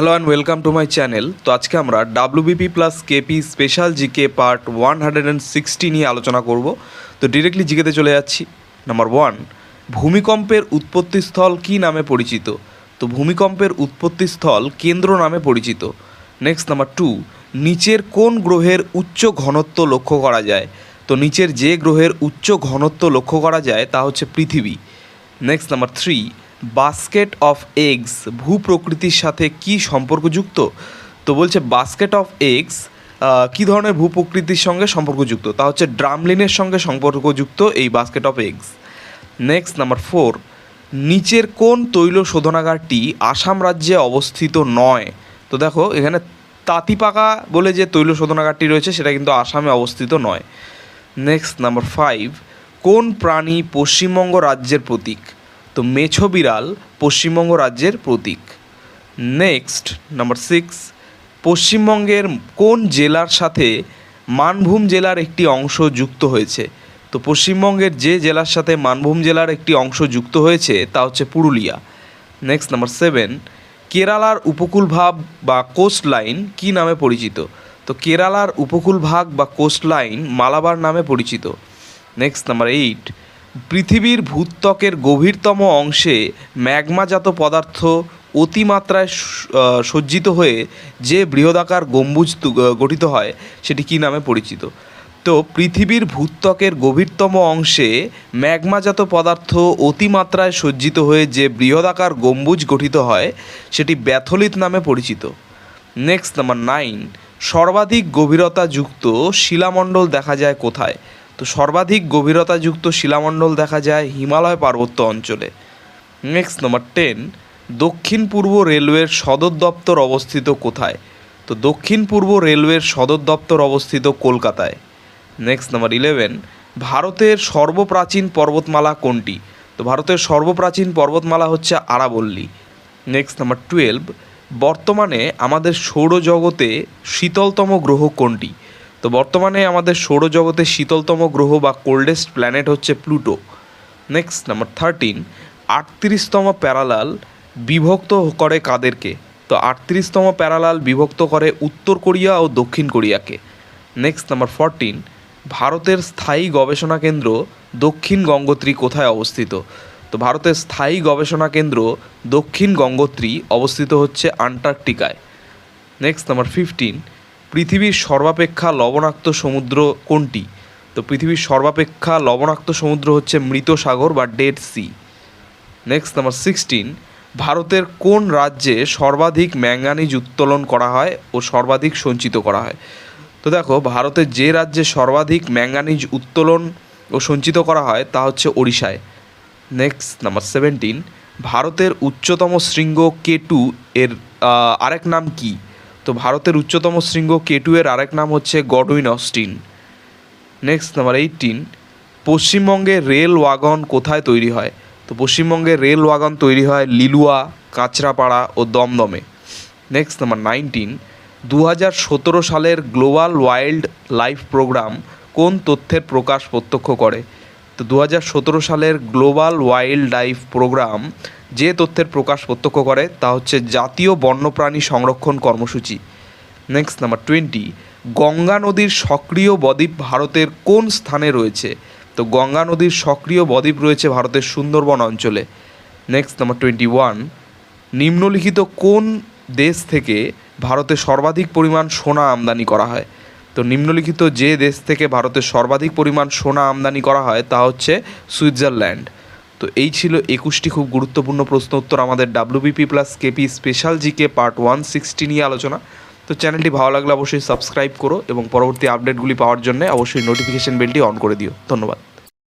Hello and welcome to my channel তো আজকে আমরা WBP plus KP special GK part one hundred and sixty নিয়ে আলোচনা করব। তো ডিরেক্টলি জিকেতে চলে যাচ্ছি। নাম্বার ওয়ান ভূমিকম্পের উৎপত্তিস্থল কী নামে পরিচিত? তো ভূমিকম্পের উৎপত্তিস্থল কেন্দ্র নামে পরিচিত। নেক্সট নাম্বার টু নিচের কোন গ্রহের উচ্চ ঘনত্ব লক্ষ্য করা যায়? তো নিচের যে গ্রহের উচ্চ ঘনত্ব লক্ষ্য করা যায় তা হচ্ছে পৃথিবী। Next number three basket of eggs ভূপ্রকৃতির সাথে কি সম্পর্কযুক্ত? তো বলছে বাস্কেট অফ এগস কী ধরনের ভূপ্রকৃতির সঙ্গে সম্পর্কযুক্ত? তা হচ্ছে ড্রামলিনের সঙ্গে সম্পর্কযুক্ত এই basket of eggs. Next, number four, নিচের কোন তৈল শোধনাগারটি আসাম রাজ্যে অবস্থিত নয়? তো দেখো, এখানে তাঁতিপাকা বলে যে তৈল শোধনাগারটি রয়েছে, সেটা কিন্তু আসামে অবস্থিত নয়। নেক্সট, নাম্বার ফাইভ, কোন প্রাণী পশ্চিমবঙ্গ রাজ্যের প্রতীক? তো মেছো বিড়াল পশ্চিমবঙ্গ রাজ্যের প্রতীক। নেক্সট নাম্বার সিক্স পশ্চিমবঙ্গের কোন জেলার সাথে মানভূম জেলার একটি অংশ যুক্ত হয়েছে? তো পশ্চিমবঙ্গের যে জেলার সাথে মানভূম জেলার একটি অংশ যুক্ত হয়েছে তা হচ্ছে পুরুলিয়া। নেক্সট নাম্বার সেভেন কেরালার উপকূল ভাগ বা কোস্ট লাইন কী নামে পরিচিত? তো কেরালার উপকূল ভাগ বা কোস্ট লাইন মালাবার নামে পরিচিত। নেক্সট নাম্বার এইট পৃথিবীর ভূত্বকের গভীরতম অংশে ম্যাগমাজাত পদার্থ অতিমাত্রায় সজ্জিত হয়ে যে বৃহদাকার গম্বুজ গঠিত হয়, সেটি কী নামে পরিচিত? তো পৃথিবীর ভূত্বকের গভীরতম অংশে ম্যাগমাজাত পদার্থ অতিমাত্রায় সজ্জিত হয়ে যে বৃহদাকার গম্বুজ গঠিত হয়, সেটি ব্যাথলিত নামে পরিচিত। Next number nine. সর্বাধিক গভীরতাযুক্ত শিলামণ্ডল দেখা যায় কোথায়? তো সর্বাধিক গভীরতাযুক্ত শিলামণ্ডল দেখা যায় হিমালয় পার্বত্য অঞ্চলে। নেক্সট নাম্বার টেন দক্ষিণ পূর্ব রেলওয়ের সদর দপ্তর অবস্থিত কোথায়? তো দক্ষিণ পূর্ব রেলওয়ের সদর দপ্তর অবস্থিত কলকাতায়। নেক্সট নাম্বার ইলেভেন ভারতের সর্বপ্রাচীন পর্বতমালা কোনটি? তো ভারতের সর্বপ্রাচীন পর্বতমালা হচ্ছে আরাবল্লী। নেক্সট নাম্বার টুয়েলভ বর্তমানে আমাদের সৌরজগতে শীতলতম গ্রহ কোনটি? তো বর্তমানে আমাদের সৌরজগতে শীতলতম গ্রহ বা কোল্ডেস্ট প্ল্যানেট হচ্ছে প্লুটো। নেক্সট নাম্বার থার্টিন আটত্রিশতম প্যারালাল বিভক্ত করে কাদেরকে? তো আটত্রিশতম প্যারালাল বিভক্ত করে উত্তর কোরিয়া ও দক্ষিণ কোরিয়াকে। নেক্সট নাম্বার ফরটিন ভারতের স্থায়ী গবেষণা কেন্দ্র দক্ষিণ গঙ্গোত্রী কোথায় অবস্থিত? তো ভারতের স্থায়ী গবেষণা কেন্দ্র দক্ষিণ গঙ্গোত্রী অবস্থিত হচ্ছে আন্টার্কটিকায়। নেক্সট নাম্বার ফিফটিন পৃথিবীর সর্বাপেক্ষা লবণাক্ত সমুদ্র কোনটি? তো পৃথিবীর সর্বাপেক্ষা লবণাক্ত সমুদ্র হচ্ছে মৃত সাগর বা Dead Sea. Next, number sixteen, ভারতের কোন রাজ্যে সর্বাধিক ম্যাঙ্গানিজ উত্তোলন করা হয় ও সর্বাধিক সঞ্চিত করা হয়? তো দেখো, ভারতের যে রাজ্যে সর্বাধিক ম্যাঙ্গানিজ উত্তোলন ও সঞ্চিত করা হয় তা হচ্ছে ওড়িশায়। নেক্সট, নাম্বার সেভেন্টিন, ভারতের উচ্চতম শৃঙ্গ কে টু এর আরেক নাম কি? তো ভারতের উচ্চতম শৃঙ্গ কে টু এর আরেক নাম হচ্ছে Godwin Austen next number eighteen পশ্চিমবঙ্গে রেল ওয়াগন কোথায় তৈরি হয়? তো পশ্চিমবঙ্গে রেল ওয়াগন তৈরি হয় লিলুয়া, কাঁচরাপাড়া ও দমদমে। নেক্সট নাম্বার নাইনটিন দু হাজার সতেরো সালের গ্লোবাল ওয়াইল্ড লাইফ প্রোগ্রাম কোন তথ্যের প্রকাশ প্রত্যক্ষ করে? তো দু হাজার সতেরো সালের গ্লোবাল ওয়াইল্ড লাইফ প্রোগ্রাম যে তথ্যের প্রকাশ প্রত্যক্ষ করে তা হচ্ছে জাতীয় বন্যপ্রাণী সংরক্ষণ কর্মসূচি। নেক্সট নাম্বার টোয়েন্টি গঙ্গা নদীর সক্রিয় বদ্বীপ ভারতের কোন স্থানে রয়েছে? তো গঙ্গা নদীর সক্রিয় বদ্বীপ রয়েছে ভারতের সুন্দরবন অঞ্চলে। নেক্সট নাম্বার টোয়েন্টি ওয়ান নিম্নলিখিত কোন দেশ থেকে ভারতে সর্বাধিক পরিমাণ সোনা আমদানি করা হয়? তো নিম্নলিখিত যে দেশ থেকে ভারতের সর্বাধিক পরিমাণ সোনা আমদানি করা হয় তা হচ্ছে সুইজারল্যান্ড। তো এই ছিল একুশটি খুব গুরুত্বপূর্ণ প্রশ্ন উত্তর আমাদের WBP plus KP special GK part one sixty নিয়ে আলোচনা। তো চ্যানেলটি ভালো লাগলে অবশ্যই সাবস্ক্রাইব করো এবং পরবর্তী আপডেটগুলি পাওয়ার জন্য অবশ্যই নোটিফিকেশন বেলটি অন করে দিও। ধন্যবাদ।